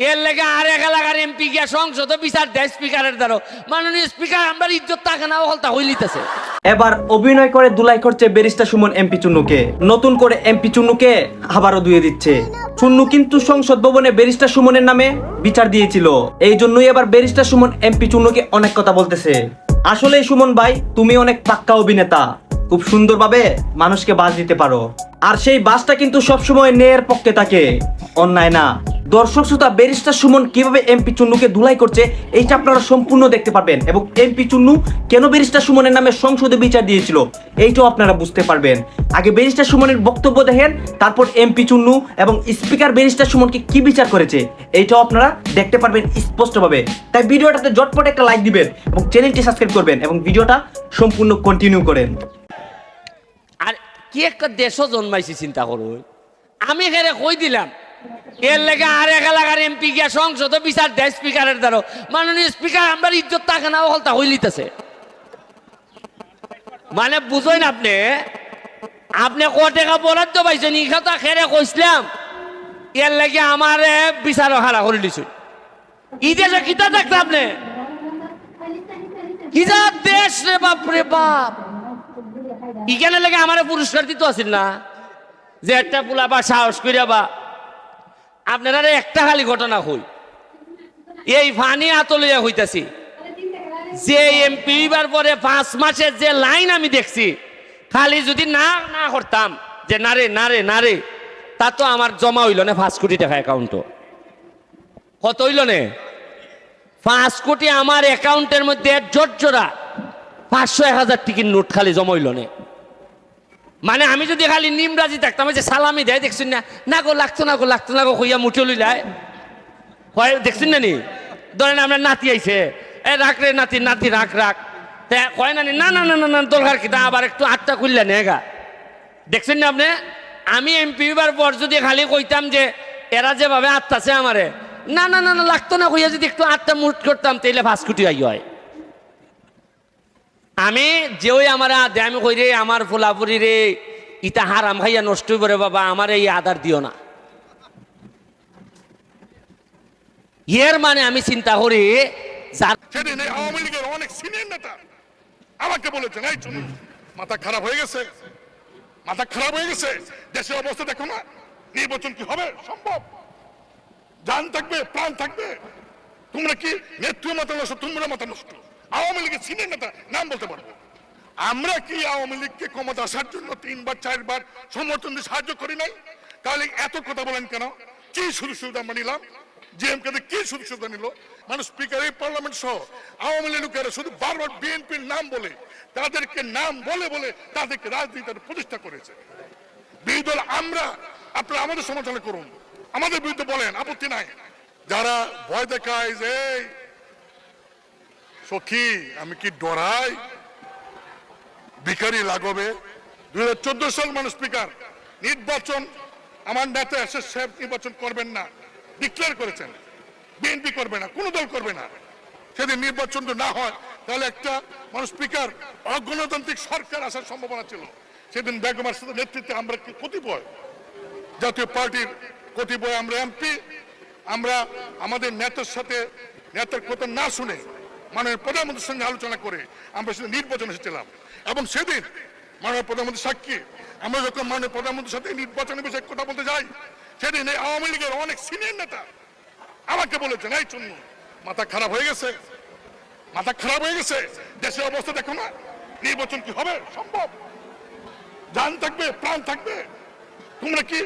এর লেগে আর এক এলাকার এমপি গিয়া সংসদ বিচার দেয় স্পিকারের দ্বারা। মাননীয় স্পিকার, আমার ইজ্জত থাকে না হলতা হইলিতেছে। এবার অভিনয় করে দুলাই করছে ব্যারিস্টার সুমন এমপি চুন্নুকে। নতুন করে এমপি চুন্নুকে আবারও দুয়ে দিচ্ছে। চুন্নু কিন্তু সংসদ ভবনে ব্যারিস্টার সুমনের নামে বিচার দিয়েছিল। এই জন্যই এবার ব্যারিস্টার সুমন এমপি চুন্নুকে অনেক কথা বলতেছে। আসলে সুমন ভাই, তুমি অনেক পাক্কা অভিনেতা। খুব সুন্দরভাবে মানুষকে বাস দিতে পারো। আর সেই বাসটা কিন্তু সবসময় ন্যায়ের পক্ষে থাকে। অন্যায় না। দর্শক শ্রোতা, ব্যারিস্টার সুমন কীভাবে এমপি চুন্নুকে ধুলাই করছে, এইটা আপনারা সম্পূর্ণ দেখতে পারবেন। এবং এমপি চুন্নু কেন ব্যারিস্টার সুমনের নামে সংসদে বিচার দিয়েছিল, এইটাও আপনারা বুঝতে পারবেন। আগে ব্যারিস্টার সুমনের বক্তব্য দেখেন, তারপর এমপি চুন্নু এবং স্পিকার ব্যারিস্টার সুমনকে কি বিচার করেছে, এইটাও আপনারা দেখতে পারবেন স্পষ্টভাবে। তাই ভিডিওটাতে জটপট একটা লাইক দিবেন এবং চ্যানেলটি সাবস্ক্রাইব করবেন এবং ভিডিওটা সম্পূর্ণ কন্টিনিউ করেন। আর কি একটা দেশও জন্মাইছি, চিন্তা করুন। আমি এখানে কই দিলাম? এর লেগে আর এক এলাকার এমপি গিয়া সংসদ বিচার দেয় স্পিকারের দ্বারা। মাননীয় স্পিকার আমার ইজ্জত থাকে না হলতা হইলিতেছে মানে বুঝেন আপনি আপনি ক টাকা বরাদ্দ পাইছেন ই কথা খেরে কইছিলাম এর লাগে আমার বিচার হারা করে দিছুন ই দেশে কিতা থাকতে আপনি? কিতা দেশ রে বাপ রে বাপ। ইখানে লাগে আমার পুরস্কার দিতে আসিল না। যে একটা পোলা বা সাহস করিয়া বা আপনারা একটা খালি ঘটনা হই এই ফানি আতলিয়া হইতাছি। যে এমপি বার পরে পাঁচ মাসের যে লাইন আমি দেখছি, খালি যদি না না করতাম, যে নারে নারে নারে তা তো আমার জমা হইল না পাঁচ কোটি টাকা অ্যাকাউন্টও কত হইল নে? পাঁচ কোটি আমার অ্যাকাউন্টের মধ্যে জোরজোড়া পাঁচশো এক হাজার টিকিট নোট খালি জমা হইল নে। মানে আমি যদি খালি নিমরাজি থাকতাম যে সালামি দেয় দেখছেন না? না গো লাগতো না গো লাগতো না গো কইয়া মুঠে লইলায় হয় দেখছেন না নি? ধরেন আমরা নাতি আইছে। এ রাখ রে নাতি নাতি রাখ রাখ। তা কয় না নি, না না না না দরকার কি? তা আবার একটু আটটা করলে নেগা দেখছেন না আপনি? আমি এমপি বার পর যদি খালি কইতাম যে এরা যেভাবে আত্মাছে আমারে না না না না লাগতো না কইয়া যদি একটু আটটা মুট করতাম তাইলে পাঁচ কোটি আই হয়। আমি যেই আমার দে আমি কই রে, আমার ফুলাপুরি রে ইটা হারাম খাইয়া নষ্ট করে বাবা, আমার এই আদার দিও না। এর মানে আমি চিন্তা করি আমাকে বলেছেন মাথা খারাপ হয়ে গেছে, মাথা খারাপ হয়ে গেছে অবস্থা দেখো না কি হবে? সম্ভব। থাকবে থাকবে। তোমরা কি নেত্রী মাথা নষ্ট, তোমরা মাথা নষ্ট? আওয়ামী লীগের সিনিয়র নেতা নাম বলতে পারব। আমরা কি আওয়ামী লীগকে ক্ষমতা আসার জন্য তিনবার, চারবার সমর্থন দিয়ে সাহায্য করি নাই? তাহলে এত কথা বলেন কেন? কি সুযোগ সুবিধা আমরা নিলাম? জিএমকে কি সুযোগ সুবিধা নিল? মানুষ স্পিকার এই পার্লামেন্ট সহ আওয়ামী লীগ লোকেরা শুধু বারবার বিএনপির নাম বলে, তাদেরকে নাম বলে বলে তাদেরকে রাজনীতিতে প্রতিষ্ঠা করেছে। বিরোধী দল আমরা, আপনারা আমাদের সমালোচনা করুন। আমাদের বিরুদ্ধে বলেন, আপত্তি নাই। যারা ভয় দেখায় যে সখী, আমি কি ডরাই? ভিখারি লাগবে। দুই হাজার চোদ্দ সাল মানুষ স্পিকার নির্বাচন, আমার নেতা এসে সাহেব নির্বাচন করবেন না। ডিক্লেয়ার করেছেন। বিএনপি করবে না, কোনো দল করবে না। সেদিন নির্বাচন যদি না হয়, তাহলে একটা মানুষ স্পিকার অগণতান্ত্রিক সরকার আসার সম্ভাবনা ছিল। সেদিন বেগমার সাথে নেতৃত্বে আমরা কি কতিপয়, জাতীয় পার্টির কতিপয় আমরা এমপি আমরা আমাদের নেতার সাথে, নেতার কথা না শুনে মাননীয় প্রধানমন্ত্রীর সঙ্গে আলোচনা করে আমরা সেদিন নির্বাচন এসেছিলাম। এবং সেদিন মাননীয় প্রধানমন্ত্রী সাক্ষী, আমরা যখন মাননীয় প্রধানমন্ত্রীর সাথে নির্বাচনের বিষয়ে কথা বলতে যাই, সেদিন এই আওয়ামী লীগের অনেক সিনিয়র নেতা আমাকে বলেছেন, এই চুন্নু, মাথা খারাপ হয়ে গেছে, মাথা খারাপ হয়ে গেছে, দেশের অবস্থা দেখো না, নির্বাচন কি হবে? সম্ভব। জান থাকবে, প্রাণ থাকবে। তোমরা কি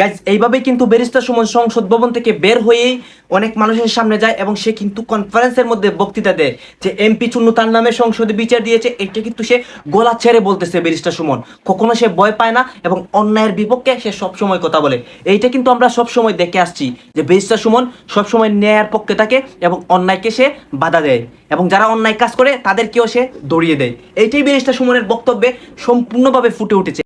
গাইজ এইভাবেই কিন্তু ব্যারিস্টার সুমন সংসদ ভবন থেকে বের হয়েই অনেক মানুষের সামনে যায় এবং সে কিন্তু কনফারেন্সের মধ্যে বক্তৃতা দেয় যে এমপি চুন্নু তার নামে সংসদে বিচার দিয়েছে এটা কিন্তু সে গলা ছেড়ে বলতেছে ব্যারিস্টার সুমন। কখনো সে ভয় পায় না এবং অন্যায়ের বিপক্ষে সে সবসময় কথা বলে। এইটা কিন্তু আমরা সবসময় দেখে আসছি যে ব্যারিস্টার সুমন সবসময় ন্যায়ের পক্ষে থাকে এবং অন্যায়কে সে বাধা দেয় এবং যারা অন্যায় কাজ করে তাদেরকেও সে দড়িয়ে দেয়। এইটাই ব্যারিস্টার সুমনের বক্তব্যে সম্পূর্ণভাবে ফুটে উঠেছে।